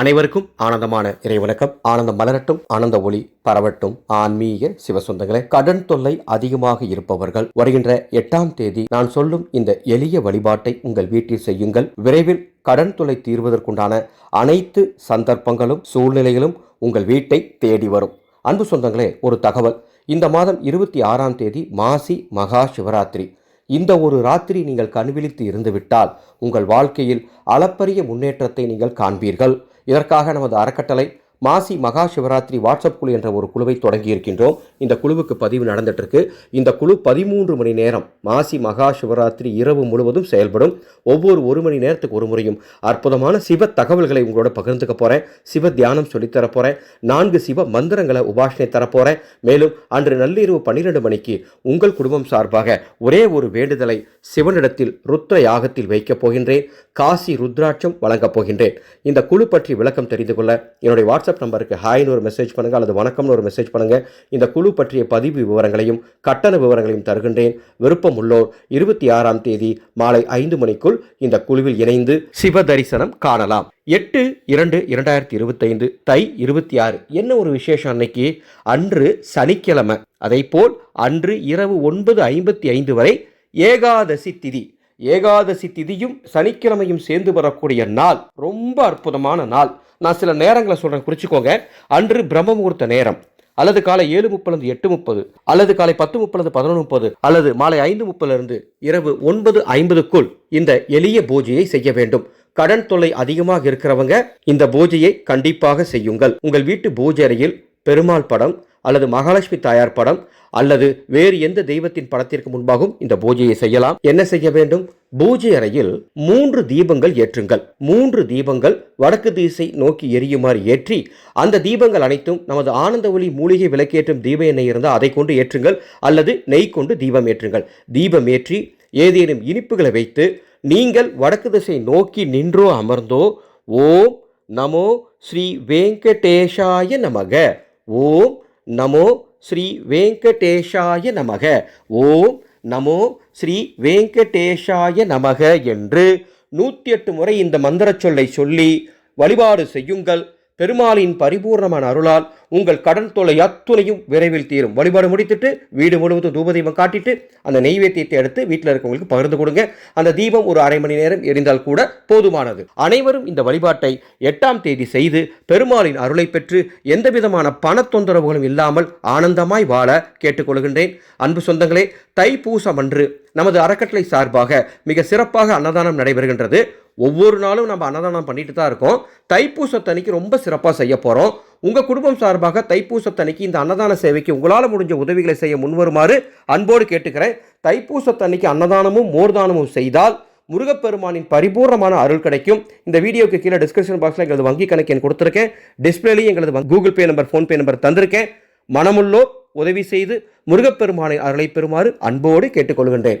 அனைவருக்கும் ஆனந்தமான இறைவணக்கம். ஆனந்தம் மலரட்டும் ஆனந்த ஒளி பரவட்டும். ஆன்மீக சிவசொந்தங்களே கடன் தொல்லை அதிகமாக இருப்பவர்கள் வருகின்ற எட்டாம் தேதி நான் சொல்லும் இந்த எளிய வழிபாட்டை உங்கள் வீட்டில் செய்யுங்கள். விரைவில் கடன் தொல்லை தீர்வதற்குண்டான அனைத்து சந்தர்ப்பங்களும் சூழ்நிலைகளும் உங்கள் வீட்டை தேடி வரும். அன்பு சொந்தங்களே ஒரு தகவல். இந்த மாதம் இருபத்தி ஆறாம் தேதி மாசி மகா சிவராத்திரி. இந்த ஒரு ராத்திரி நீங்கள் கண்விழித்து இருந்துவிட்டால் உங்கள் வாழ்க்கையில் அளப்பரிய முன்னேற்றத்தை நீங்கள் காண்பீர்கள். இதற்காக நமது அறக்கட்டளை மாசி மகா சிவராத்திரி வாட்ஸ்அப் குழு என்ற ஒரு குழுவை தொடங்கி இருக்கின்றோம் இந்த குழுவுக்கு பதிவு நடந்துட்டுருக்கு. இந்த குழு பதிமூன்று மணி நேரம் மாசி மகா சிவராத்திரி இரவு முழுவதும் செயல்படும். ஒவ்வொரு ஒரு மணி நேரத்துக்கு ஒரு முறையும் அற்புதமான சிவ தகவல்களை உங்களோட பகிர்ந்துக்க போகிறேன் சிவ தியானம் சொல்லித் தரப் நான்கு சிவ மந்திரங்களை உபாசனை தரப்போகிறேன் மேலும் அன்று நள்ளிரவு பன்னிரெண்டு மணிக்கு உங்கள் குடும்பம் சார்பாக ஒரே ஒரு வேண்டுதலை சிவனிடத்தில் ருத்ர யாகத்தில் வைக்கப் போகின்றேன். காசி ருத்ராட்சம் வழங்கப் போகின்றேன். இந்த குழு பற்றி விளக்கம் தெரிந்து கொள்ள என்னுடைய வாட்ஸ்அப் நம்பருக்கு ஹாய்னு ஒரு மெசேஜ் பண்ணுங்கள் அல்லது வணக்கம்னு ஒரு மெசேஜ் பண்ணுங்கள் இந்த குழு பற்றிய பதிவு விவரங்களையும் கட்டண விவரங்களையும் தருகின்றேன். விருப்பம் உள்ளோர் இருபத்தி ஆறாம் தேதி மாலை ஐந்து மணிக்குள் இந்த குழுவில் இணைந்து சிவ தரிசனம் காணலாம். எட்டு இரண்டு இரண்டாயிரத்தி இருபத்தைந்து தை இருபத்தி ஆறு என்ன ஒரு விசேஷம் அன்னைக்கு? அன்று சனிக்கிழமை. போல் அன்று இரவு ஒன்பது ஐம்பத்தி ஐந்து வரை ஏகாதசி திதி. ஏகாதசி திதியும் சனிக்கிழமையும் சேர்ந்து வரக்கூடிய நாள். ரொம்ப அற்புதமான நாள். நான் சில நேரங்களை சொல்கிறேன் குறிச்சுக்கோங்க. அன்று பிரம்ம முகூர்த்த நேரம். அல்லது காலை ஏழு முப்பது எட்டு முப்பது. அல்லது காலை பத்து முப்பது பதினொன்று முப்பது. அல்லது மாலை ஐந்து முப்பதுலேருந்து இரவு ஒன்பது ஐம்பதுக்குள் இந்த எளிய பூஜையை செய்ய வேண்டும். கடன் தொல்லை அதிகமாக இருக்கிறவங்க இந்த பூஜையை கண்டிப்பாக செய்யுங்கள். உங்கள் வீட்டு பூஜை அறையில் பெருமாள் படம் அல்லது மகாலட்சுமி தாயார் படம் அல்லது வேறு எந்த தெய்வத்தின் படத்திற்கு முன்பாகவும் இந்த பூஜையை செய்யலாம். என்ன செய்ய வேண்டும்? பூஜை அறையில் மூன்று தீபங்கள் ஏற்றுங்கள். மூன்று தீபங்கள் வடக்கு திசை நோக்கி எரியுமாறு ஏற்றி அந்த தீபங்கள் அனைத்தும் நமது ஆனந்த ஒளி மூலிகை விளக்கேற்றும் தீப எண்ணெய் இருந்தால் அதை கொண்டு ஏற்றுங்கள் அல்லது நெய் கொண்டு தீபம் ஏற்றுங்கள். தீபம் ஏற்றி ஏதேனும் இனிப்புகளை வைத்து நீங்கள் வடக்கு திசை நோக்கி நின்றோ அமர்ந்தோ ஓம் நமோ ஸ்ரீ வெங்கடேஷாய நமக. ஓம் நமோ ஸ்ரீ வெங்கடேஷாய நமக. ஓம் நமோ ஸ்ரீ வெங்கடேஷாய நமக என்று நூற்றி எட்டு முறை இந்த மந்திரச் சொல்லை சொல்லி வழிபாடு செய்யுங்கள். பெருமாளின் பரிபூர்ணமான அருளால் உங்கள் கடன் தொலை அத்துணையும் விரைவில் தீரும். வழிபாடு முடித்துட்டு வீடு முழுவதும் தூபதீபம் காட்டிட்டு அந்த நெய்வேத்தியத்தை எடுத்து வீட்டில் இருக்கவங்களுக்கு பகிர்ந்து கொடுங்க. அந்த தீபம் ஒரு அரை மணி நேரம் எரிந்தால் கூட போதுமானது. அனைவரும் இந்த வழிபாட்டை எட்டாம் தேதி செய்து பெருமாளின் அருளை பெற்று எந்த விதமான பண தொந்தரவுகளும் இல்லாமல் ஆனந்தமாய் வாழ கேட்டுக்கொள்கின்றேன். அன்பு சொந்தங்களே தைப்பூசம் அன்று நமது அறக்கட்டளை சார்பாக மிக சிறப்பாக அன்னதானம் நடைபெறுகின்றது. ஒவ்வொரு நாளும் நம்ம அன்னதானம் பண்ணிட்டு தான் இருக்கோம். தைப்பூசத்தன்னைக்கு ரொம்ப சிறப்பாக செய்ய போகிறோம் உங்கள் குடும்பம் சார்பாக தைப்பூசத்தன்னைக்கு இந்த அன்னதான சேவைக்கு உங்களால் முடிஞ்ச உதவிகளை செய்ய முன்வருமாறு அன்போடு கேட்டுக்கிறேன். தைப்பூசத்தன்னைக்கு அன்னதானமும் மோர்தானமும் செய்தால் முருகப்பெருமானின் பரிபூர்ணமான அருள் கிடைக்கும். இந்த வீடியோக்கு கீழே டிஸ்கிரிப்ஷன் பாக்ஸில் எங்களது வங்கி கணக்கு என் கொடுத்துருக்கேன். டிஸ்பிளேலையும் எங்களது Google Pay number PhonePe number தந்திருக்கேன். மனமுள்ளோ உதவி செய்து முருகப்பெருமானை அருளை பெறுமாறு அன்போடு கேட்டுக்கொள்கின்றேன்.